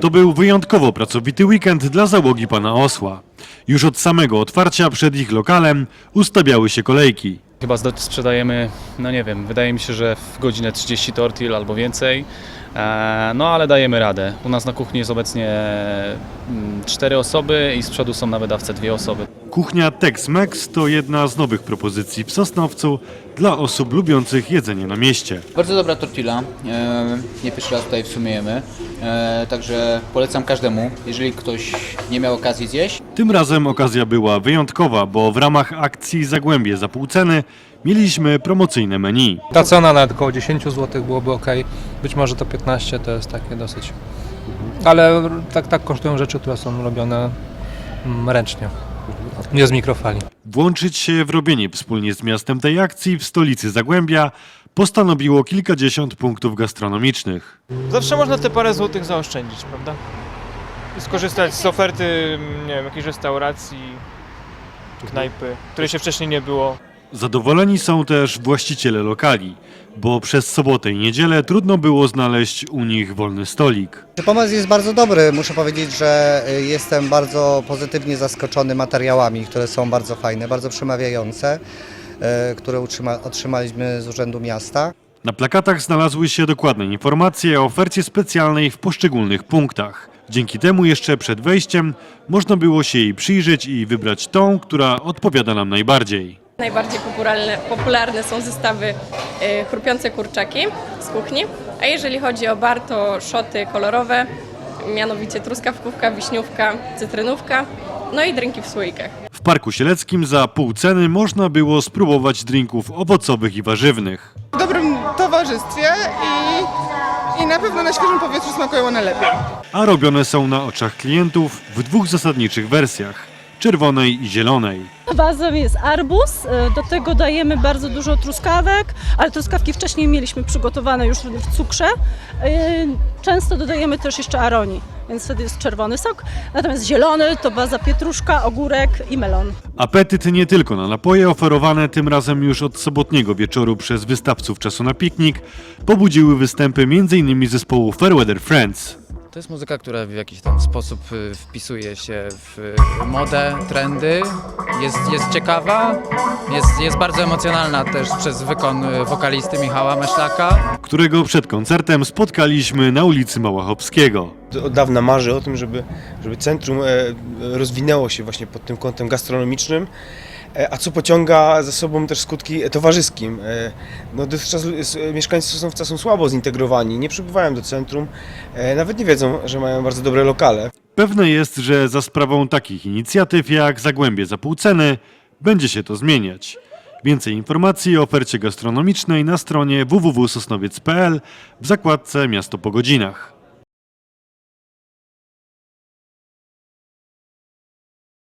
To był wyjątkowo pracowity weekend dla załogi pana Osła. Już od samego otwarcia przed ich lokalem ustawiały się kolejki. Chyba sprzedajemy, no nie wiem, wydaje mi się, że w godzinę 30 tortil albo więcej. E, No ale dajemy radę. U nas na kuchni jest obecnie mm, cztery osoby i z przodu są na wydawce dwie osoby. Kuchnia Tex-Mex to jedna z nowych propozycji w Sosnowcu dla osób lubiących jedzenie na mieście. Bardzo dobra tortilla. E, nie pierwszy raz tutaj w sumie jemy. E, także polecam każdemu, jeżeli ktoś nie miał okazji zjeść. Tym razem okazja była wyjątkowa, bo w ramach akcji Zagłębie za pół ceny mieliśmy promocyjne menu. Ta cena nawet około 10 zł byłoby ok. Być może to 15 to jest takie dosyć. Ale tak, tak kosztują rzeczy, które są robione mm, ręcznie. Nie z mikrofali. Włączyć się w robienie wspólnie z miastem tej akcji w stolicy Zagłębia postanowiło kilkadziesiąt punktów gastronomicznych. Zawsze można te parę złotych zaoszczędzić, prawda? I skorzystać z oferty, nie wiem, jakiejś restauracji, knajpy, której się wcześniej nie było. Zadowoleni są też właściciele lokali, bo przez sobotę i niedzielę trudno było znaleźć u nich wolny stolik. Pomysł jest bardzo dobry. Muszę powiedzieć, że y, jestem bardzo pozytywnie zaskoczony materiałami, które są bardzo fajne, bardzo przemawiające, y, które otrzymaliśmy z Urzędu Miasta. Na plakatach znalazły się dokładne informacje o ofercie specjalnej w poszczególnych punktach. Dzięki temu jeszcze przed wejściem można było się jej przyjrzeć i wybrać tą, która odpowiada nam najbardziej. Najbardziej popularne, popularne są zestawy y, chrupiące kurczaki z kuchni, a jeżeli chodzi o bar, to szoty kolorowe, mianowicie truskawkówka, wiśniówka, cytrynówka, no i drinki w słoikach. W Parku Sieleckim za pół ceny można było spróbować drinków owocowych i warzywnych. w dobrym towarzystwie i, i na pewno na świeżym powietrzu smakują one lepiej. a robione są na oczach klientów w dwóch zasadniczych wersjach czerwonej i zielonej. Bazą jest arbuz, e, do tego dajemy bardzo dużo truskawek, ale truskawki wcześniej mieliśmy przygotowane już w cukrze. E, Często dodajemy też jeszcze aroni, więc wtedy jest czerwony sok. Natomiast zielony to baza pietruszka, ogórek i melon. Apetyt nie tylko na napoje oferowane tym razem już od sobotniego wieczoru przez wystawców czasu na piknik pobudziły występy m.in. zespołu Fairweather Friends. To jest muzyka, która w jakiś tam sposób y, wpisuje się w y, modę, trendy, jest, jest ciekawa, jest, jest bardzo emocjonalna też przez wykon y, wokalisty Michała Meszlaka. którego przed koncertem spotkaliśmy na ulicy Małachowskiego. od dawna marzy o tym, żeby, żeby centrum e, rozwinęło się właśnie pod tym kątem gastronomicznym, a co pociąga za sobą też skutki towarzyskim. E, No, dotychczas mieszkańcy Sosnowca są słabo zintegrowani, nie przybywają do centrum, e, nawet nie wiedzą, że mają bardzo dobre lokale. Pewne jest, że za sprawą takich inicjatyw jak Zagłębie za pół ceny będzie się to zmieniać. Więcej informacji o ofercie gastronomicznej na stronie www.sosnowiec.pl w zakładce Miasto po godzinach.